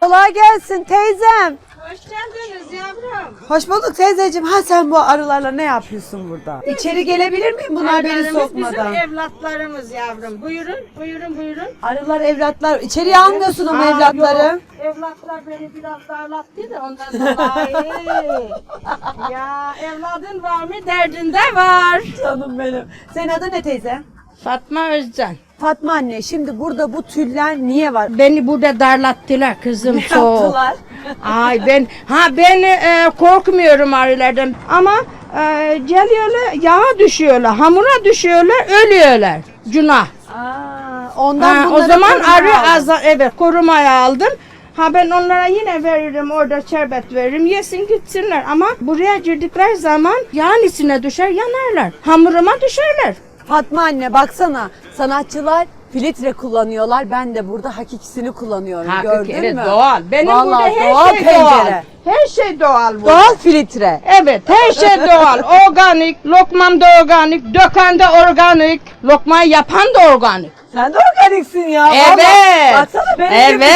Kolay gelsin teyzem. Hoş geldiniz yavrum. Hoş bulduk teyzeciğim. Ha sen bu arılarla ne yapıyorsun burada? İçeri gelebilir miyim bunlar beni Evlerimiz sokmadan? Bizim evlatlarımız yavrum. Buyurun, buyurun, buyurun. Arılar evlatlar. İçeriye almıyorsun ama Aa, evlatları. yok. Evlatlar beni biraz darlattı da ondan dolayı. ya evladın var mı derdinde var. Canım benim. Senin adın ne teyze? Fatma Özcan. Fatma anne şimdi burada bu tüller niye var? Beni burada darlattılar kızım Ne soğuk. yaptılar? Ay ben ha ben e, korkmuyorum arılardan ama e, geliyorlar yağa düşüyorlar, hamura düşüyorlar, ölüyorlar. Günah. Aa, ondan Ha, o bunları zaman korumaya arı aldın. az evet korumaya aldım. Ha ben onlara yine veririm orada şerbet veririm yesin gitsinler ama buraya girdikleri zaman yağın içine düşer yanarlar. Hamuruma düşerler. Fatma anne baksana sanatçılar filtre kullanıyorlar. Ben de burada hakikisini kullanıyorum. Gördün mü? doğal. Benim Vallahi burada her doğal şey pencere. Her şey doğal burada. Doğal filtre. Evet her şey doğal. Organik, lokmam da organik, döken de organik, lokmayı yapan da organik. Sen de organiksin ya. vallahi. Evet. Baksana benim gibisin.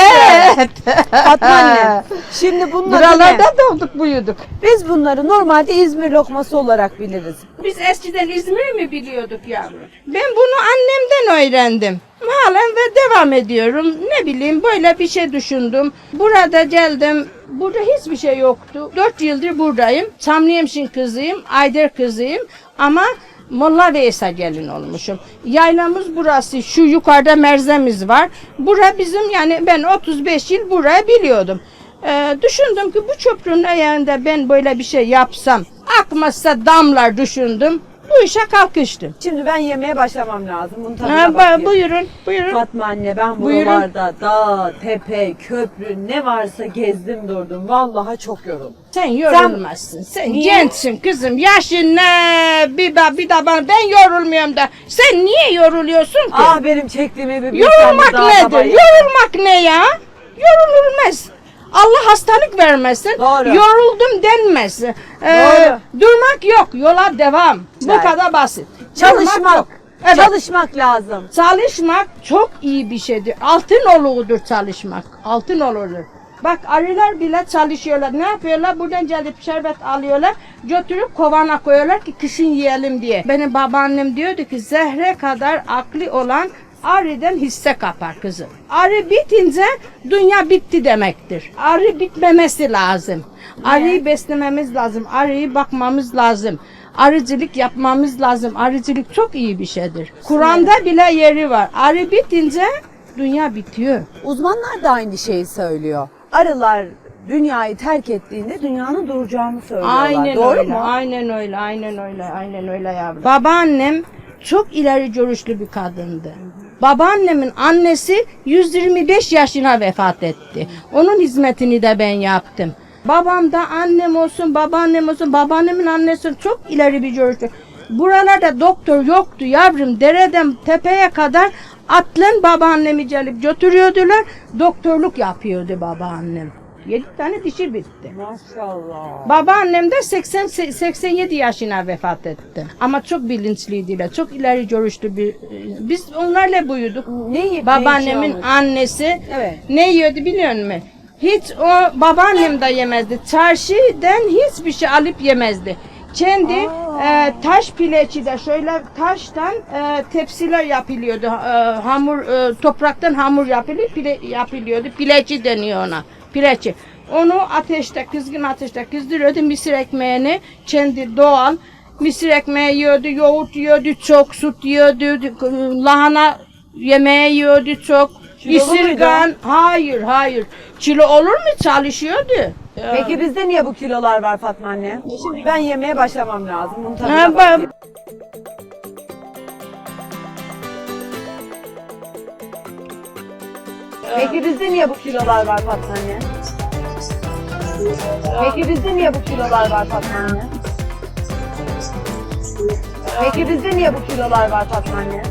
Evet. Fatma anne. Şimdi bunları Buralarda ne? doğduk büyüdük. Biz bunları normalde İzmir lokması olarak biliriz. Biz eskiden İzmir mi biliyorduk yavrum? Ben bunu annemden öğrendim. Halen ve devam ediyorum. Ne bileyim böyle bir şey düşündüm. Burada geldim. Burada hiçbir şey yoktu. Dört yıldır buradayım. Çamlıyemşin kızıyım. Ayder kızıyım. Ama Molla Veysel gelin olmuşum. Yaylamız burası. Şu yukarıda merzemiz var. Bura bizim yani ben 35 yıl burayı biliyordum. Ee, düşündüm ki bu çöprünün ayağında ben böyle bir şey yapsam akmazsa damlar düşündüm. Bu işe kalkıştım. Şimdi ben yemeğe başlamam lazım. Bunun tadına Ha, ba- bakayım. buyurun, buyurun. Fatma anne ben Buyurun. buralarda dağ, tepe, köprü ne varsa gezdim durdum. Vallahi çok yoruldum. Sen yorulmazsın. Sen Niye? gençsin kızım. Yaşın ne? Bir, ba- bir de bana ben yorulmuyorum da. Sen niye yoruluyorsun ki? Ah benim çektiğimi bir bilsen Yorulmak bu dağ nedir? Yorulmak ne ya? Yorululmaz. Allah hastalık vermesin. Doğru. Yoruldum denmez. Ee. Durmak yok. Yola devam. Bu kadar basit. Durmak Çalışmak. yok. Evet. Çalışmak lazım. Çalışmak çok iyi bir şeydir. Altın oluğudur çalışmak. Altın oluğudur. Bak arılar bile çalışıyorlar. Ne yapıyorlar? Buradan gelip şerbet alıyorlar. Götürüp kovana koyuyorlar ki kışın yiyelim diye. Benim babaannem diyordu ki zehre kadar aklı olan arıdan hisse kapar kızım. Arı bitince dünya bitti demektir. Arı bitmemesi lazım. Arıyı beslememiz lazım. Arıyı bakmamız lazım. Arıcılık yapmamız lazım. Arıcılık çok iyi bir şeydir. Kur'an'da bile yeri var. Arı bitince dünya bitiyor. Uzmanlar da aynı şeyi söylüyor. Arılar dünyayı terk ettiğinde dünyanın duracağını söylüyorlar. Aynen Doğru öyle. mu? Aynen öyle. Aynen öyle. Aynen öyle yavrum. Babaannem çok ileri görüşlü bir kadındı. Babaannemin annesi 125 yaşına vefat etti. Onun hizmetini de ben yaptım. Babam da annem olsun, babaannem olsun, babaannemin annesi çok ileri bir görüşlü. Buralarda doktor yoktu yavrum. Dereden tepeye kadar atlan babaannemi gelip götürüyordular. Doktorluk yapıyordu babaannem. 7 tane dişi bitti. Maşallah. Babaannem de 80 87 yaşına vefat etti. Ama çok bilinçliydiler. Çok ileri görüşlü bir biz onlarla büyüdük. Ne yiyip ne Babaannemin içiyormuş? annesi Evet. ne yiyordu biliyor musun? Hiç o babaannem de yemezdi. Çarşıdan hiçbir şey alıp yemezdi. Kendi e, taş pileçi de şöyle taştan e, tepsiler yapılıyordu. E, hamur e, topraktan hamur yapılıyor, pile, yapılıyordu. Pileçi deniyor ona. Pileçi. Onu ateşte kızgın ateşte kızdırıyordu mısır ekmeğini kendi doğal mısır ekmeği yiyordu, yoğurt yiyordu, çok süt yiyordu, lahana yemeği yiyordu çok. Muydu? İsirgan, hayır hayır. Kilo olur mu? Çalışıyordu. Peki bizde niye bu kilolar var Fatma anne? Şimdi ben yemeğe başlamam lazım. Tadına Ha, Peki bizde niye bu kilolar var Fatma anne? Peki bizde niye bu kilolar var Fatma anne? Peki bizde niye bu kilolar var Fatma anne?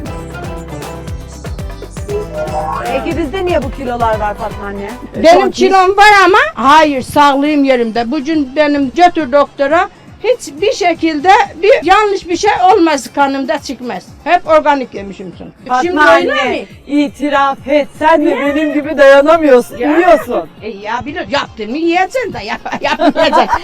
Peki bizde niye bu kilolar var Fatma anne? Benim kilom var ama hayır sağlığım yerimde. Bugün benim götür doktora hiçbir şekilde bir yanlış bir şey olmaz kanımda çıkmaz. Hep organik yemişim çünkü. Şimdi Fatma öyle anne mi? itiraf et. Sen de benim gibi dayanamıyorsun. Yiyorsun. E, ya bilir yaptın mı yiyeceksin de yap, yapmayacaksın.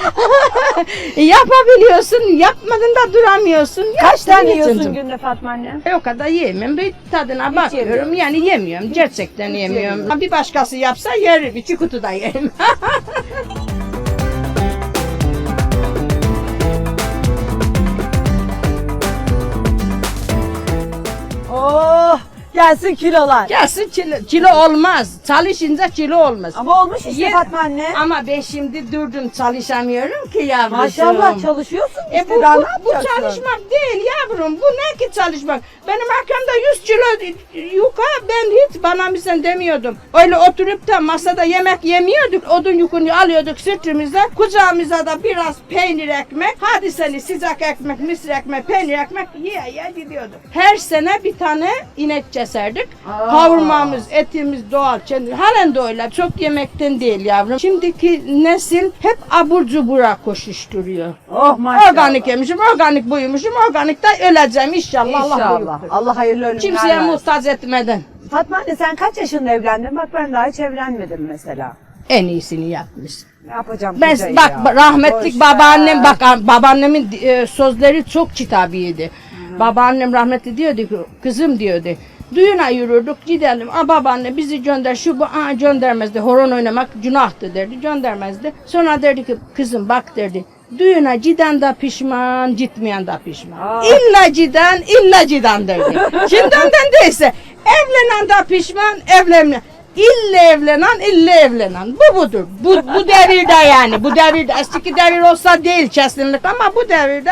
Yapabiliyorsun, yapmadın da duramıyorsun. Kaç Yaptın, tane yiyeceksin. yiyorsun günde Fatma anne? E, o kadar yemem. Bir tadına bakıyorum. yemiyorum. Yani yemiyorum. Gerçekten yemiyorum. Bir başkası yapsa yerim. İki kutu da yerim. gelsin kilolar. Gelsin kilo, kilo olmaz. Çalışınca kilo olmaz. Ama olmuş işte Ye- Fatma anne. Ama ben şimdi durdum çalışamıyorum ki yavrum. Maşallah çalışıyorsun E işte bu, daha bu, ne bu yapacaksın? çalışmak değil yavrum. Bu ne ki çalışmak? Benim arkamda 100 kilo yuka ben hiç bana mısın demiyordum. Öyle oturup da masada yemek yemiyorduk. Odun yükünü alıyorduk sırtımıza. Kucağımıza da biraz peynir ekmek. Hadi seni sıcak ekmek, mısır ekmek, peynir ekmek yiye yiye gidiyorduk. Her sene bir tane inek keserdik. Aa. Kavurmamız, etimiz doğal. Kendi, halen de öyle. Çok yemekten değil yavrum. Şimdiki nesil hep abur cubura koşuşturuyor. Oh maşallah. Organik yemişim, organik buyumuşum, organik de öleceğim inşallah. Allah İnşallah. büyüktür. Allah hayırlı ölümler Kimseye versin. muhtaç etmeden Fatma anne sen kaç yaşında evlendin? Bak ben daha hiç evlenmedim mesela. en iyisini yapmış. Ne yapacağım Ben bak ya? rahmetlik Boş babaannem ver. bak babaannemin e, sözleri çok kitabiydi. Babaannem rahmetli diyordu ki kızım diyordu. Düğüne yürürdük gidelim. Aa babaanne bizi gönder şu bu aa göndermezdi. Horon oynamak günahtı derdi göndermezdi. Sonra derdi ki kızım bak derdi. Düğüne giden de pişman, gitmeyen de pişman. Aa. İlla giden, illa giden derdi. Şimdi ondan değilse evlenen de pişman, evlenen. İlle evlenen, ille evlenen. Bu budur. Bu, bu devirde yani. Bu devirde. Eski devir olsa değil kesinlikle ama bu devirde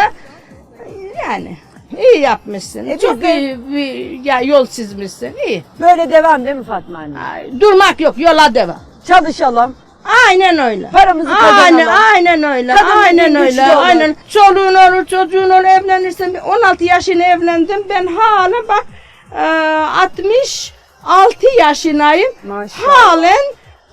yani iyi yapmışsın. E Çok biz de- iyi bir ya, yol çizmişsin. İyi. Böyle devam değil mi Fatma anne? Ay, Durmak yok. Yola devam. Çalışalım. Aynen öyle. Paramızı Aynen, kazanalım. aynen öyle. Kadın aynen dediğin öyle. güçlü olur. Aynen. Çoluğun olur, çocuğun olur, evlenirsen. 16 yaşında evlendim. Ben hala bak e, 66 yaşındayım. Maşallah. Halen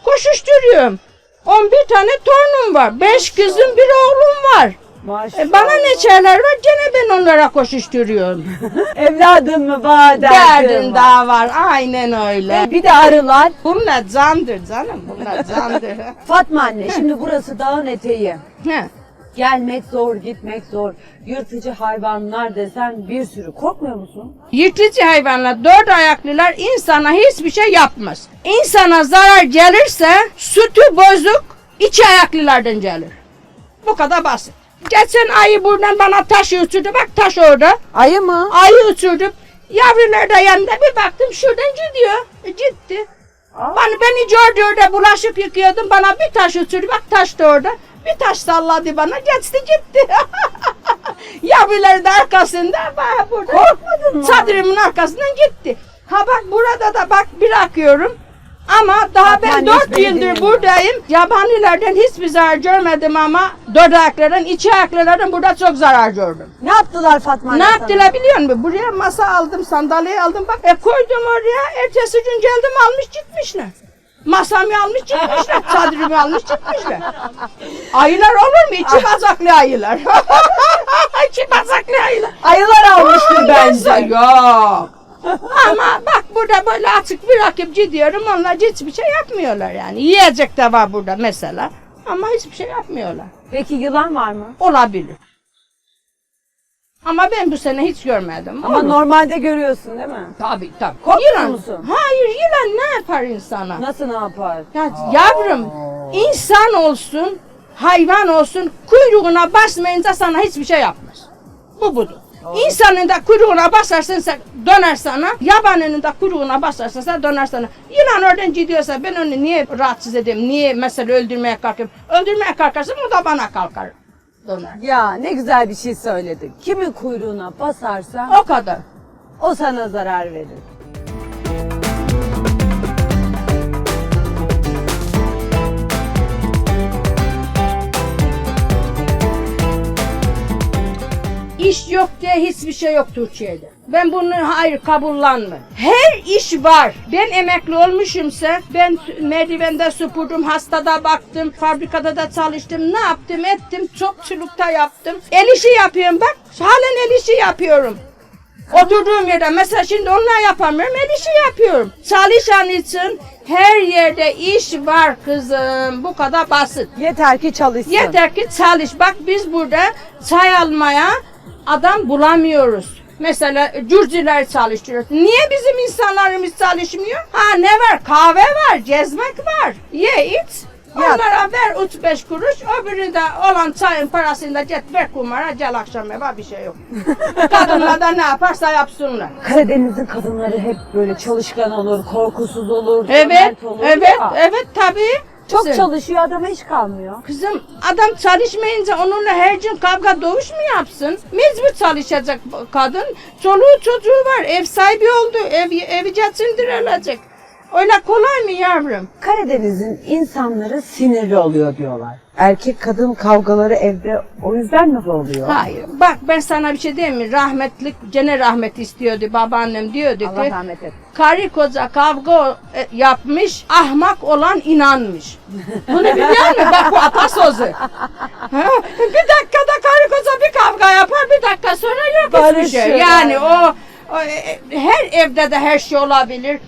koşuşturuyorum. 11 tane torunum var. 5 kızım, bir oğlum var. Maşallah. E, bana ne şeyler var gene ben onlara koşuşturuyorum. Evladın mı var Derdin derdin daha var. Aynen öyle. Bir de arılar. Bunlar candır canım. Bunlar candır. Fatma anne şimdi burası dağın eteği. He. Gelmek zor, gitmek zor. Yırtıcı hayvanlar desen bir sürü. Korkmuyor musun? Yırtıcı hayvanlar, dört ayaklılar insana hiçbir şey yapmaz. İnsana zarar gelirse sütü bozuk iki ayaklılardan gelir. Bu kadar basit. Geçen ayı buradan bana taş uçurdu. Bak taş orada. Ayı mı? Ayı uçurdum. Yavrular da yanında bir baktım şuradan gidiyor. E, gitti. Bana beni gördü orada bulaşık yıkıyordum. Bana bir taş uçurdu. Bak taş da orada. Bir taş salladı bana. Geçti gitti. Yavrular da arkasında. Bak burada. Korkmadın mı? Çadırımın arkasından gitti. Ha bak burada da bak bırakıyorum. Ama daha ben dört yıldır buradayım. Yabanilerden hiçbir zarar görmedim ama dört ayaklardan, iki ayaklardan burada çok zarar gördüm. Ne yaptılar Fatma Ne sana? yaptılar biliyor musun? Buraya masa aldım, sandalye aldım. Bak e, koydum oraya. Ertesi gün geldim almış gitmişler. Masamı almış gitmişler. Çadırımı almış gitmişler. Ayılar olur mu? İki bacaklı ayılar. İki bacaklı ayılar. Ayılar almıştır Yoksa bence. Yok. Ama bak burada böyle açık bırakıp gidiyorum. Onlar hiçbir şey yapmıyorlar yani. Yiyecek de var burada mesela. Ama hiçbir şey yapmıyorlar. Peki yılan var mı? Olabilir. Ama ben bu sene hiç görmedim. Ama Olur. normalde görüyorsun değil mi? Tabii tabii. Korkmuyor musun? Hayır yılan ne yapar insana? Nasıl ne yapar? Ya, yavrum insan olsun hayvan olsun kuyruğuna basmayınca sana hiçbir şey yapmaz. Bu budur. İnsanın da kuyruğuna basarsan sen döner sana. Yabanının da kuyruğuna basarsan sen döner sana. Yılan oradan gidiyorsa ben onu niye rahatsız edeyim? Niye mesela öldürmeye kalkayım? Öldürmeye kalkarsam o da bana kalkar. Döner. Ya ne güzel bir şey söyledin. Kimin kuyruğuna basarsan O kadar. o sana zarar verir. İş yok diye hiçbir şey yok Türkiye'de. Ben bunu hayır kabullanmıyorum. Her iş var. Ben emekli olmuşumsa ben merdivende süpürdüm, hastada baktım, fabrikada da çalıştım. Ne yaptım ettim, çokçulukta yaptım. El işi yapıyorum bak. Halen el işi yapıyorum. Oturduğum yerde mesela şimdi onlar yapamıyorum el işi yapıyorum. Çalışan için her yerde iş var kızım. Bu kadar basit. Yeter ki çalışsın. Yeter ki çalış. Bak biz burada çay almaya adam bulamıyoruz. Mesela cürcüler çalıştırıyoruz. Niye bizim insanlarımız çalışmıyor? Ha ne var? Kahve var, gezmek var. Ye iç. Onlara ver 3-5 kuruş. Öbüründe olan çayın parasını da get ver kumara gel akşam eve bir şey yok. Kadınlar da ne yaparsa yapsınlar. Karadeniz'in kadınları hep böyle çalışkan olur, korkusuz olur, Evet, cömert olur evet, ya. evet tabii. Çok Kızım, çalışıyor adama iş kalmıyor. Kızım adam çalışmayınca onunla her gün kavga dövüş mü yapsın? Mecbur çalışacak kadın. Çoluğu çocuğu var. Ev sahibi oldu. Ev, evi geçindirilecek. Öyle kolay mı yavrum? Karadeniz'in insanları sinirli oluyor diyorlar. Erkek kadın kavgaları evde o yüzden mi oluyor? Hayır. Bak ben sana bir şey diyeyim mi? Rahmetlik gene rahmet istiyordu babaannem diyordu Allah ki rahmet etsin. karı koca kavga e, yapmış, ahmak olan inanmış. Bunu biliyor musun? Bak bu atasözü. Ha? bir dakikada karı koca bir kavga yapar, bir dakika sonra yok hiçbir şey. Barışıyor Yani o, o, e, her evde de her şey olabilir.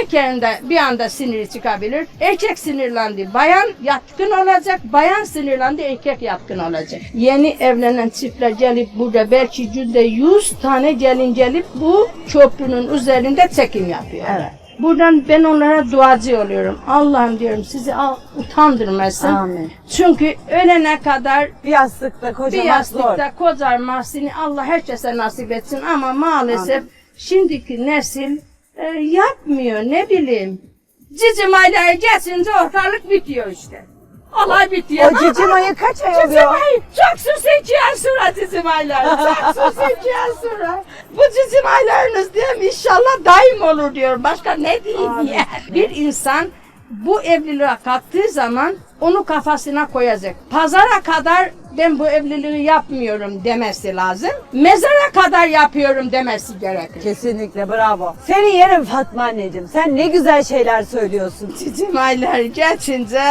Erkeğin de bir anda siniri çıkabilir. Erkek sinirlendi, bayan yatkın olacak. Bayan sinirlendi, erkek yatkın olacak. Yeni evlenen çiftler gelip burada belki günde 100 tane gelin gelip bu köprünün üzerinde çekim yapıyor. Evet. Buradan ben onlara duacı oluyorum. Allah'ım diyorum sizi al, utandırmasın. Amin. Çünkü ölene kadar Bir yastıkta bir kocamak zor. yastıkta kocarmasını Allah herkese nasip etsin ama maalesef şimdiki nesil e, yapmıyor ne bileyim. Cicim ayları geçince ortalık bitiyor işte. Olay bitiyor. O cicim ayı kaç ay oluyor? ayı çok sus iki ay sonra cicim ayları. Çok sus iki ay sonra. Bu cicim aylarınız diyorum inşallah daim olur diyorum. Başka ne diyeyim ya. Bir insan bu evliliğe kalktığı zaman onu kafasına koyacak. Pazara kadar ben bu evliliği yapmıyorum demesi lazım. Mezara kadar yapıyorum demesi gerekir. Kesinlikle bravo. Seni yerim Fatma anneciğim. Sen ne güzel şeyler söylüyorsun. Cicim aylar geçince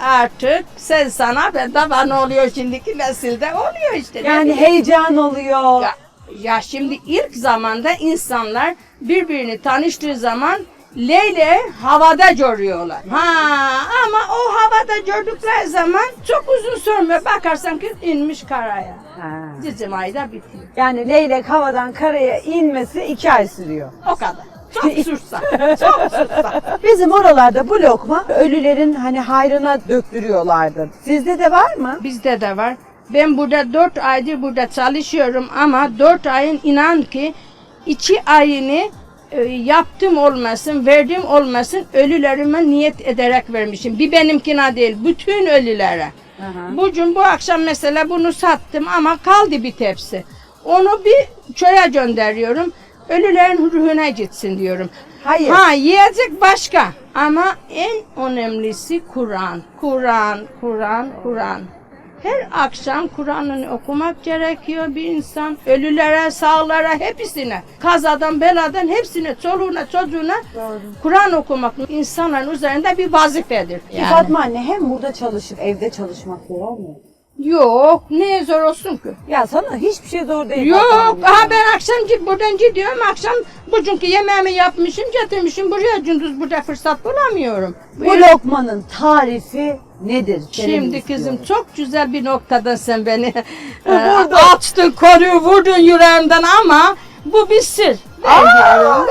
artık sen sana ben de bana oluyor şimdiki nesilde oluyor işte. Yani heyecan oluyor. Ya, ya şimdi ilk zamanda insanlar birbirini tanıştığı zaman Leyle havada görüyorlar. Ha ama o havada gördükleri zaman çok uzun sürmüyor. Bakarsan ki inmiş karaya. Ha. Cicim ayda bitiyor. Yani leylek havadan karaya inmesi iki ay sürüyor. O kadar. Çok sürsa. Çok sürsa. Bizim oralarda bu lokma ölülerin hani hayrına döktürüyorlardı. Sizde de var mı? Bizde de var. Ben burada dört aydır burada çalışıyorum ama dört ayın inan ki iki ayını yaptım olmasın, verdim olmasın ölülerime niyet ederek vermişim. Bir benimkine değil, bütün ölülere. Aha. Bugün bu akşam mesela bunu sattım ama kaldı bir tepsi. Onu bir köye gönderiyorum. Ölülerin ruhuna gitsin diyorum. Hayır. Ha yiyecek başka ama en önemlisi Kur'an. Kur'an, Kur'an, Kur'an. Her akşam Kur'an'ını okumak gerekiyor bir insan. Ölülere, sağlara hepsine. Kazadan, beladan hepsine, çoluğuna, çocuğuna. Kur'an okumak insanların üzerinde bir vazifedir. Ki Fatma anne hem burada çalışıp evde çalışmak zor olmuyor. Yok, neye zor olsun ki? Ya sana hiçbir şey zor değil. Yok, anne. aha ben akşam git buradan gidiyorum. Akşam bugünkü yemeğimi yapmışım, getirmişim buraya. Gündüz burada fırsat bulamıyorum. Bu lokmanın tarifi nedir? Senin Şimdi istiyorum. kızım çok güzel bir noktadan sen beni e, açtın, koruyu vurdun yüreğimden ama bu bir sır. Vermiyorum.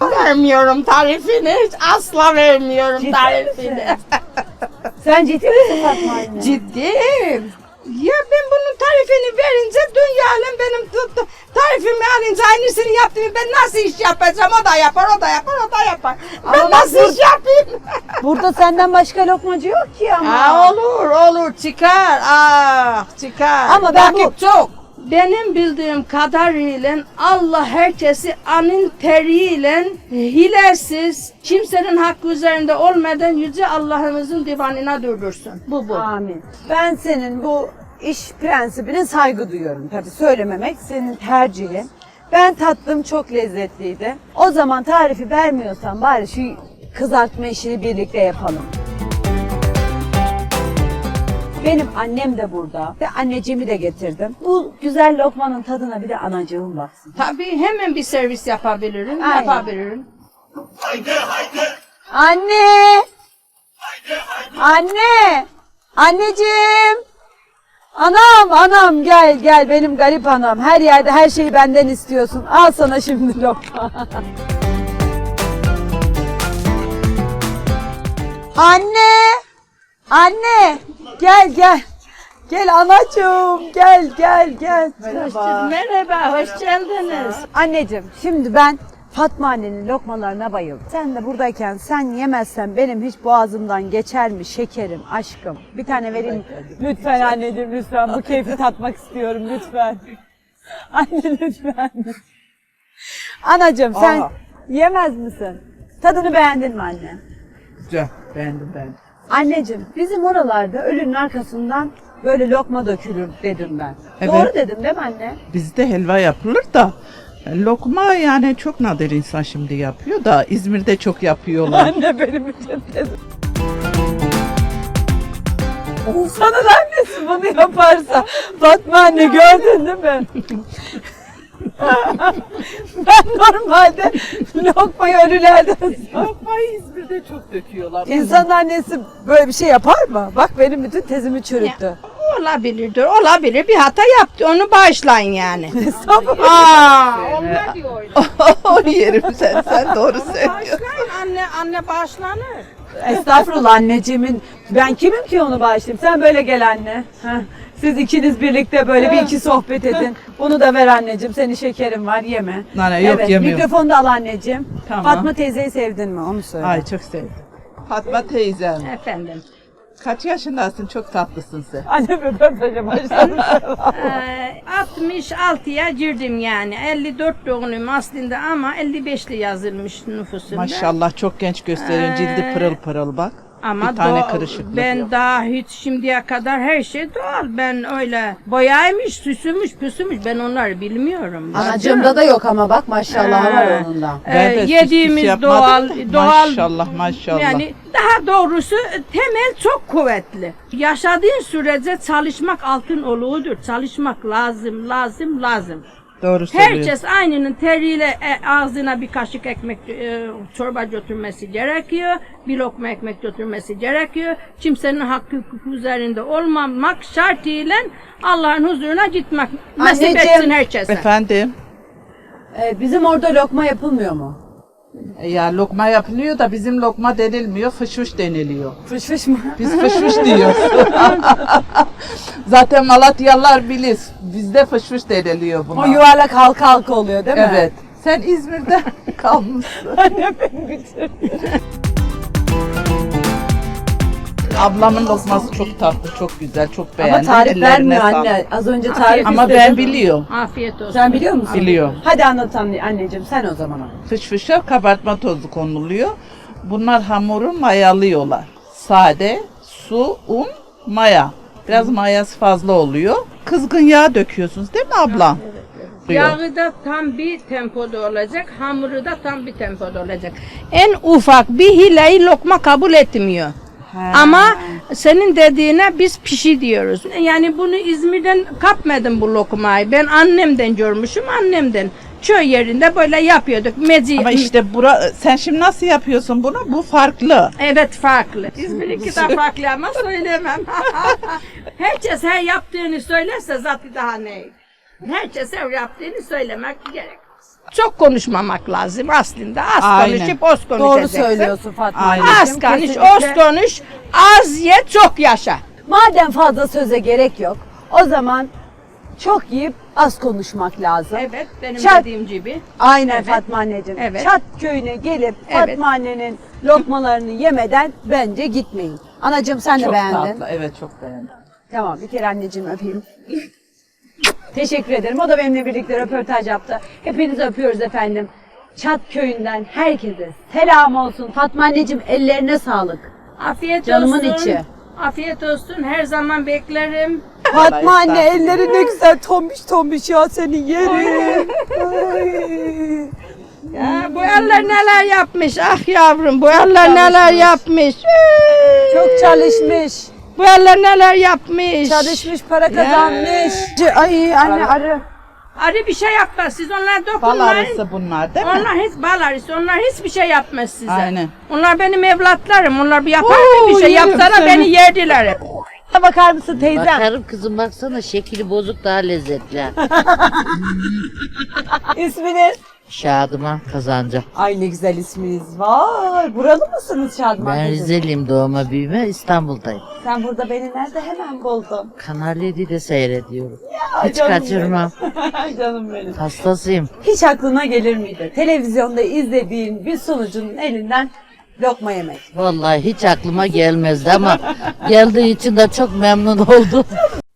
Vermiyorum tarifini, hiç asla vermiyorum tarifini. misin? Sen ciddi misin Fatma anne? Ciddiyim. Ya ben bunun tarifini verince dünya alem benim tuttu. Tarifimi alınca aynısını yaptım. Ben nasıl iş yapacağım? O da yapar, o da yapar, o da yapar. Ben Ama nasıl bak iş yapayım? Burada senden başka lokmacı yok ki ama. Aa, olur, olur. Çıkar. Ah, çıkar. Ama ben Vakit çok. Benim bildiğim kadarıyla Allah herkesi anın teriyle hilesiz, kimsenin hakkı üzerinde olmadan yüce Allah'ımızın divanına durdursun. Bu bu. Amin. Ben senin bu iş prensibine saygı duyuyorum. Tabii söylememek senin tercihin. Ben tattım çok lezzetliydi. O zaman tarifi vermiyorsan bari şu kızartma işini birlikte yapalım. Benim annem de burada ve anneciğimi de getirdim. Bu güzel lokmanın tadına bir de anacığım baksın. Tabii hemen bir servis yapabilirim. Aynen. Yapabilirim. Anne! Anne! Anneciğim! Anam, anam gel gel benim garip anam. Her yerde her şeyi benden istiyorsun. Al sana şimdi lokma. Anne! Anne! Gel gel. Gel anacığım gel gel gel. Merhaba, hoş geldiniz. Anneciğim şimdi ben Fatma annenin lokmalarına bayıldım. Sen de buradayken sen yemezsen benim hiç boğazımdan geçer mi şekerim, aşkım? Bir tane vereyim. Lütfen anneciğim lütfen bu keyfi tatmak istiyorum lütfen. Anne lütfen. Anacığım sen Aa. yemez misin? Tadını beğendin mi anne? Güzel. Beğendim beğendim. Anneciğim bizim oralarda ölünün arkasından böyle lokma dökülür dedim ben. Evet. Doğru dedim değil mi anne? Bizde helva yapılır da lokma yani çok nadir insan şimdi yapıyor da İzmir'de çok yapıyorlar. Anne benim için dedim. İnsanın annesi bunu yaparsa Fatma anne gördün değil mi? ben normalde lokmayı ölülerden Lokmayı İzmir'de çok döküyorlar. İnsanın annesi böyle bir şey yapar mı? Bak benim bütün tezimi çürüttü. Olabilirdir, olabilir. Bir hata yaptı, onu bağışlayın yani. Estağfurullah. Aa, onlar diyor öyle. o yerim sen, sen doğru söylüyorsun. Bağışlayın, anne, anne bağışlanır. Estağfurullah anneciğimin. Ben kimim ki onu bağışlayayım? Sen böyle gel anne. Heh. Siz ikiniz birlikte böyle bir iki sohbet edin. Bunu da ver anneciğim. Senin şekerin var yeme. Nane, yok, evet, yemiyorum. Mikrofonu da al anneciğim. Tamam. Fatma teyzeyi sevdin mi? Onu söyle. Ay çok sevdim. Fatma teyzem. Efendim. Kaç yaşındasın? Çok tatlısın sen. Anne röportaja başladı. Ee, 66'ya girdim yani. 54 doğumluyum aslında ama 55'li yazılmış nüfusumda. Maşallah çok genç gösteriyorsun. Cildi Ee, pırıl pırıl bak. Ama bir tane doğa- kırışıklık ben yok. daha hiç şimdiye kadar her şey doğal. Ben öyle boyaymış, süsümüş, püsümüş ben onları bilmiyorum. Anacığımda da yok ama bak maşallah var onun da. Ee, Ben de süs püs yediğimiz yapmadım doğal, da. doğal Maşallah maşallah. Yani daha doğrusu temel çok kuvvetli. Yaşadığın sürece çalışmak altın oluğudur. Çalışmak lazım, lazım, lazım. Doğru söylüyorsun. Herkes aynının teriyle e, ağzına bir kaşık ekmek e, çorba götürmesi gerekiyor. Bir lokma ekmek götürmesi gerekiyor. Kimsenin hakkı hukuku üzerinde olmamak şartıyla Allah'ın huzuruna gitmek nasip Anneciğim. etsin herkese. Efendim? Ee, bizim orada lokma yapılmıyor mu? Ya lokma yapılıyor da bizim lokma denilmiyor, fışfış deniliyor. Fış fış mı? Biz fışfış diyoruz. Zaten Malatyalılar bilir. Bizde fışfış deniliyor buna. O yuvarlak halka halka oluyor değil mi? Evet. Sen İzmir'de kalmışsın. Anne beni bitir. Ablamın lokması çok tatlı, çok güzel, çok Ama beğendim. tarif Ellerine vermiyor sağlık. anne. Az önce tarif Ama istedim. ben biliyorum. Afiyet olsun. Sen biliyor musun? Biliyorum. Hadi anlat anne, anneciğim sen o zaman. anlat. Fışfışa kabartma tozu konuluyor. Bunlar hamuru mayalıyorlar. Sade, su, un, maya. Biraz mayası fazla oluyor. Kızgın yağ döküyorsunuz değil mi ablam? Diyor. Yağı da tam bir tempoda olacak, hamuru da tam bir tempoda olacak. En ufak bir hileyi lokma kabul etmiyor. Ama senin dediğine biz pişi diyoruz. Yani bunu İzmir'den kapmadım bu lokmayı. Ben annemden görmüşüm, annemden. Köy yerinde böyle yapıyorduk. Mezi. Ama işte bura, sen şimdi nasıl yapıyorsun bunu? Bu farklı. Evet farklı. İzmir'inki de farklı ama söylemem. Herkes her yaptığını söylerse zaten daha ne? Herkes her yaptığını söylemek gerekmez. Çok konuşmamak lazım aslında. Az Aynen. konuşup az Doğru konuşacaksın. söylüyorsun Fatma Aynen. Az konuş, az konuş, az ye, çok yaşa. Madem fazla söze gerek yok, o zaman çok yiyip az konuşmak lazım. Evet, benim Çat. dediğim gibi. Aynen Evet. Fatma anneciğim. Evet. Çat köyüne gelip Evet. Fatma annenin lokmalarını yemeden bence gitmeyin. Anacığım sen de Çok beğendin. tatlı. Evet çok beğendim. Tamam bir kere anneciğim öpeyim. Teşekkür ederim. O da benimle birlikte röportaj yaptı. Hepinizi öpüyoruz efendim. Çat köyünden herkese selam olsun. Fatma anneciğim ellerine sağlık. Afiyet Canımın olsun. içi. Afiyet olsun. Her zaman beklerim. Fatma anne elleri ne güzel tombiş tombiş ya seni yerim. Ay. Ya, bu eller neler yapmış ah yavrum bu eller neler yapmış. Çok çalışmış. Bu eller neler yapmış. Çalışmış para kazanmış. Ay anne arı. Arı bir şey yapmaz siz onlara Bal dokunmayın. arısı bunlar değil mi? Onlar hiç bal arısı, onlar hiçbir şey yapmaz size. Aynen. Onlar benim evlatlarım, onlar bir yapar mı Oo, bir şey yerim yapsana seni. beni yerdiler hep. Bakar mısın teyzem? Bakarım kızım baksana şekli bozuk daha lezzetli. İsminiz? Şadıman kazancı. Ay ne güzel isminiz var. Buralı mısınız Şadman Ben teyze? Rizeliyim doğma büyüme İstanbul'dayım. Sen burada beni nerede hemen buldun? Kanal 7'de seyrediyorum. Hiç canım kaçırmam. benim. Canım benim. Hastasıyım. Hiç aklına gelir miydi? Televizyonda izlediğin bir sunucunun elinden lokma yemek. Vallahi hiç aklıma gelmezdi ama geldiği için de çok memnun oldum.